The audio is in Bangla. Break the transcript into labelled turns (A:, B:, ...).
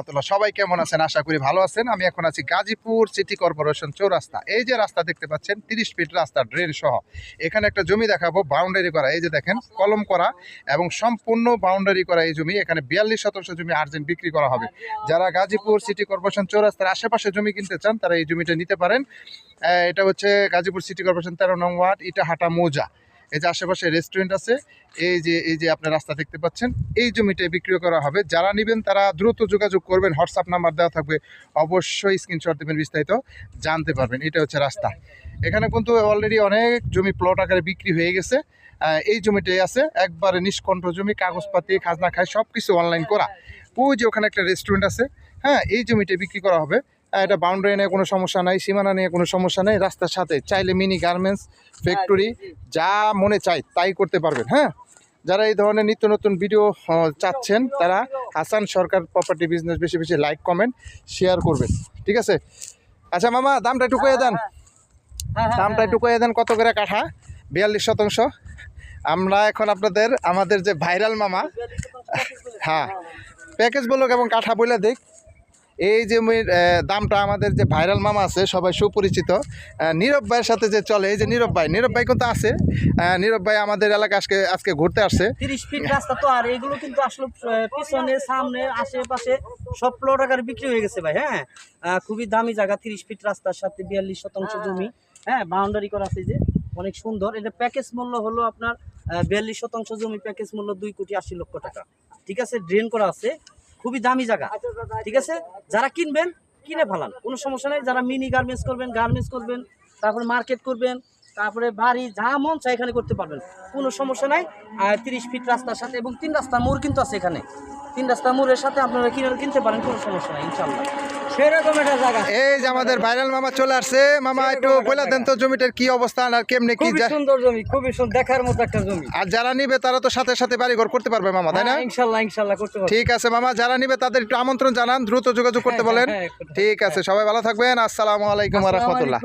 A: রহমতুল্লাহ, সবাই কেমন আছেন? আশা করি ভালো আছেন। আমি এখন আছি গাজীপুর সিটি কর্পোরেশন চৌরাস্তা। এই যে রাস্তা দেখতে পাচ্ছেন, তিরিশ ফিট রাস্তা ড্রেন সহ। এখানে একটা জমি দেখাবো বাউন্ডারি করা। এই যে দেখেন, কলম করা এবং সম্পূর্ণ বাউন্ডারি করা এই জমি। এখানে বিয়াল্লিশ শতাংশ জমি আর্জেন্ট বিক্রি করা হবে। যারা গাজীপুর সিটি কর্পোরেশন চৌরাস্তার আশেপাশে জমি কিনতে চান, তারা এই জমিটা নিতে পারেন। এটা হচ্ছে গাজীপুর সিটি কর্পোরেশন তেরো নং ওয়ার্ড, ইটাহাটা মৌজা। এই যে আশেপাশে রেস্টুরেন্ট আছে, এই যে এই যে আপনার রাস্তা দেখতে পাচ্ছেন, এই জমিটা বিক্রি করা হবে। যারা নেবেন তারা দ্রুত যোগাযোগ করবেন হোয়াটসঅ্যাপ নাম্বার দেওয়া থাকবে, অবশ্যই স্ক্রিনশট দেবেন বিস্তারিত, জানতে পারবেন। এটা হচ্ছে রাস্তা। এখানে কিন্তু অলরেডি অনেক জমি প্লট আকারে বিক্রি হয়ে গেছে। এই জমিটাই আছে। একবারে নিষ্কণ্ঠ জমি, কাগজপাতি, খাজনা খায় সব কিছু অনলাইন করা। ওই যে ওখানে একটা রেস্টুরেন্ট আছে হ্যাঁ এই জমিটা বিক্রি করা হবে। এটা বাউন্ডারি নিয়ে কোনো সমস্যা নাই সীমানা নিয়ে কোনো সমস্যা নেই রাস্তার সাথে। চাইলে মিনি গার্মেন্টস ফ্যাক্টরি যা মনে চায় তাই করতে পারবেন হ্যাঁ? যারা এই ধরনের নিত্য নতুন ভিডিও চাচ্ছেন তারা হাসান সরকার প্রপার্টি বিজনেস বেশি বেশি লাইক কমেন্ট শেয়ার করবেন ঠিক আছে? আচ্ছা মামা দামটা একটু কয়ে দেন। দামটা একটু কয়ে দেন কত করে কাঠা? বিয়াল্লিশ শতাংশ। আমরা এখন আপনাদের আমাদের যে ভাইরাল মামা হ্যাঁ। প্যাকেজ বলুক এবং কাঠা বলে দিক। এই জমির আহ, দামটা আমাদের যে ভাইরাল মামা আছে সবাই সুপরিচিত। নীরব ভাইয়ের সাথে যে চলে এই যে নীরব ভাই নীরব ভাই কিন্তু আছে। নীরব ভাই আমাদের এলাকা আজকে আজকে ঘুরতে আসছে।
B: তিরিশ ফিট রাস্তা তো আর এগুলো কিন্তু আসলে পিছনে সামনে আশেপাশে সব প্লট আকারে বিক্রি হয়ে গেছে ভাই হ্যাঁ? খুবই দামি জায়গা তিরিশ ফিট রাস্তার সাথে বিয়াল্লিশ শতাংশ জমি হ্যাঁ? বাউন্ডারি করা আছে যে অনেক সুন্দর। এটা প্যাকেজ মূল্য হলো আপনার বিয়াল্লিশ শতাংশ জমি প্যাকেজ মূল্য দুই কোটি আশি লক্ষ টাকা। ঠিক আছে? ড্রেন করা আছে। খুবই দামি জায়গা। ঠিক আছে? যারা কিনবেন কিনে ফেলান। কোনো সমস্যা নেই। যারা মিনি গার্মেন্টস করবেন গার্মেন্টস করবেন তারপরে মার্কেট করবেন তারপরে বাড়ি যা মন চায় এখানে করতে পারবেন। কোনো সমস্যা নাই। আর তিরিশ ফিট রাস্তার সাথে এবং তিন রাস্তা মোড় কিন্তু আছে এখানে। তিন রাস্তা মোড়ের সাথে আপনারা কিনে কিনতে পারেন কোনো সমস্যা নাই ইনশাল্লাহ সেরকম একটা জায়গা।
A: এই যে আমাদের ভাইরাল মামা চলে আসছে। মামা একটু বলে দেন তো জমিটার কি অবস্থান আর কেমনে কি
B: খুবই সুন্দর জমি খুবই সুন্দর দেখার মতো একটা জমি।
A: আর যারা নিবে তারা তো সাথে সাথে বাড়িঘর করতে পারবে মামা তাই না?
B: হ্যাঁ, ইনশাল্লাহ ইনশাল্লাহ করতে
A: ঠিক আছে মামা যারা নিবে তাদের একটু আমন্ত্রণ জানান দ্রুত যোগাযোগ করতে বলেন
B: হ্যাঁ, হ্যাঁ, করতে
A: ঠিক আছে সবাই ভালো থাকবেন। আসসালামু আলাইকুম রহমতুল্লাহ।